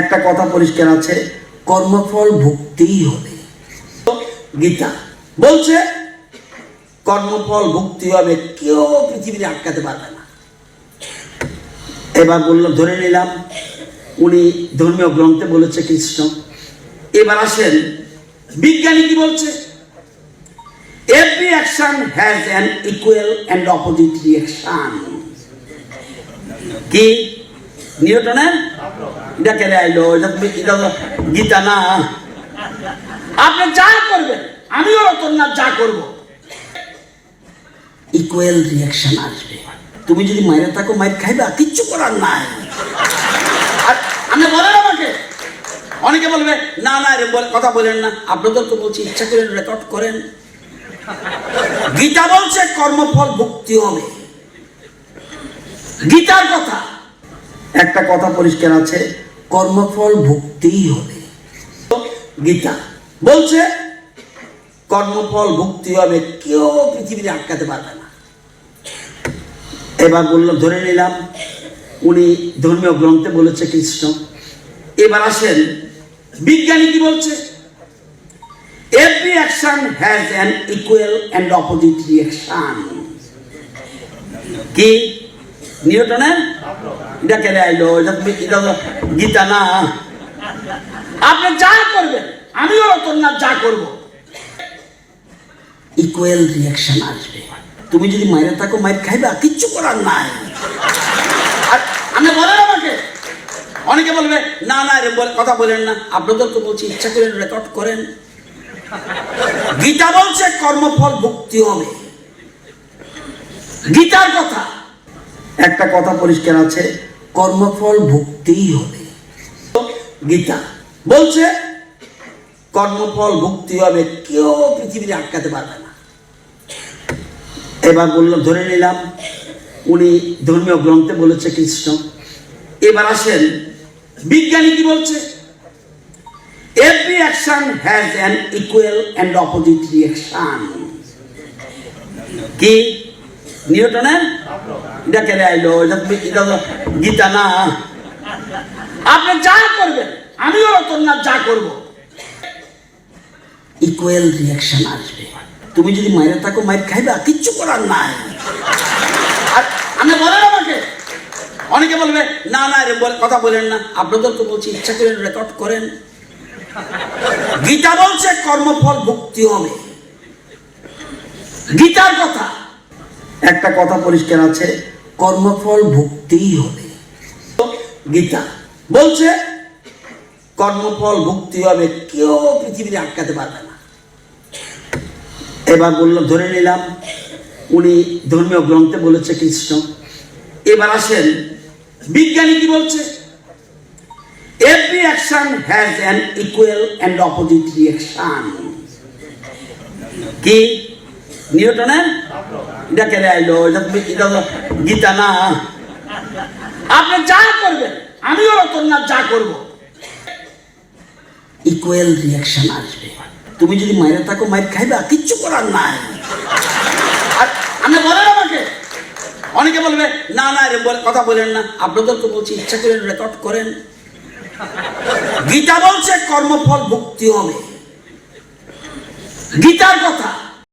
একটা কথা পরিষ্কার আছে, কর্মফল ভুগতেই হবে। গীতা বলছে, কর্মফল ভুক্তি হবে, কেউ পৃথিবীতে আটকাতে পারবে না। এবার বলল, ধরে নিলাম, উনি ধর্মীয় গ্রন্থে বলেছে কৃষ্ণ। এবার আসেন, বিজ্ঞানী কি বলছে? Every action has an equal and opposite reaction কি? নিউটনের এটা কেড়ে আইলো, এটা তুমি এটা গীতা না। আপনি যা করবেন, আমিও রতননাথ যা করব। ইকুয়াল রিয়াকশন আসবে। তুমি যদি মায়ের থাকো মায়ের খাইবা, কিচ্ছু করার নাই। আপনি বলেন আমাকে। অনেকে বলবে, না না রে কথা বলেন না। আপনাদের তো বলছি ইচ্ছা করে রেকর্ড করেন। গীতা বলছে, কর্মফল ভুক্তি হবে। গীতার কথা। একটা কথা পরিষ্কার আছে, কর্মফল ভুগতেই হবে। গীতা বলছে, কর্মফল ভুক্তি হবে, কেউ পৃথিবীতে আটকাতে পারবে না। এবার বলল, ধরে নিলাম, উনি ধর্মীয় গ্রন্থে বলেছে কৃষ্ণ। এবার আসেন, বিজ্ঞানী কি বলছে? Every action has an equal and opposite reaction কি? নিউটনের এটা কেড়ে আইলো? এটা গীতা না? আপনি যা করবেন, আমিও যা করব। ইকুয়াল রিয়াকশন আসবে। তুমি যদি মায়ের থাকো মায়ের খাইবা, কিচ্ছু করার নাই। আর আপনি বলেন আমাকে। অনেকে বলবে, না না রে বলে- কথা বলেন না। আপনাদের তো বলছি, ইচ্ছা করে রেকর্ড করেন। গীতা বলছে, কর্মফল ভুক্তি হবে। গীতার কথা। একটা কথা পরিষ্কার আছে, কর্মফল ভুগতেই হবে। গীতা বলছে, কর্মফল ভুক্তি হবে, কেউ পৃথিবীতে আটকাতে পারবে না। এবার বলল, ধরে নিলাম, উনি ধর্মীয় গ্রন্থে বলেছে কৃষ্ণ। এবার আসেন, বিজ্ঞানী কি বলছে? Every action has an equal and opposite reaction কি? নিউটনের এটা কেড়ে আইলো, এটা তুমি তো গীতা না। আপনি যা করবেন, আমিও রতননাথ যা করব। ইকুয়াল রিয়াকশন আসবে। তুমি যদি মায়ের থাকো মায়ের খাইবা, কিচ্ছু করার নাই। আর আপনি বলেন আমাকে। অনেকে বলবে, না না রে কথা বলেন না। আপনাদের তো বলছি, ইচ্ছা করে রেকর্ড করেন। গীতা বলছে, কর্মফল ভুক্তি হবে। গীতার কথা। একটা কথা পরিষ্কার আছে, কর্মফল ভুগতেই হবে। গীতা বলছে, কর্মফল ভুক্তি হবে, কেউ পৃথিবীতে আটকাতে পারবে না। এবার বলল, ধরে নিলাম, উনি ধর্মীয় গ্রন্থে বলেছে কৃষ্ণ। এবার আসেন, বিজ্ঞানী কি বলছে? Every action has an equal and opposite reaction কি? নিউটনের এটা কেড়ে আইলো, এটা এটা গীতা না? আপনি যা করবেন, আমিও রতননাথ যা করব। ইকুয়াল রিয়াকশন আসবে। তুমি যদি মায়ের থাকো মায়ের খাইবা, কিচ্ছু করার নাই। আর আপনি বলেন আমাকে। অনেকে বলবে, না না রে বলে- কথা বলেন না। আপনাদের তো বলছি, ইচ্ছা করে রেকর্ড করেন। গীতা বলছে, কর্মফল ভুক্তি হবে গীতার কথা।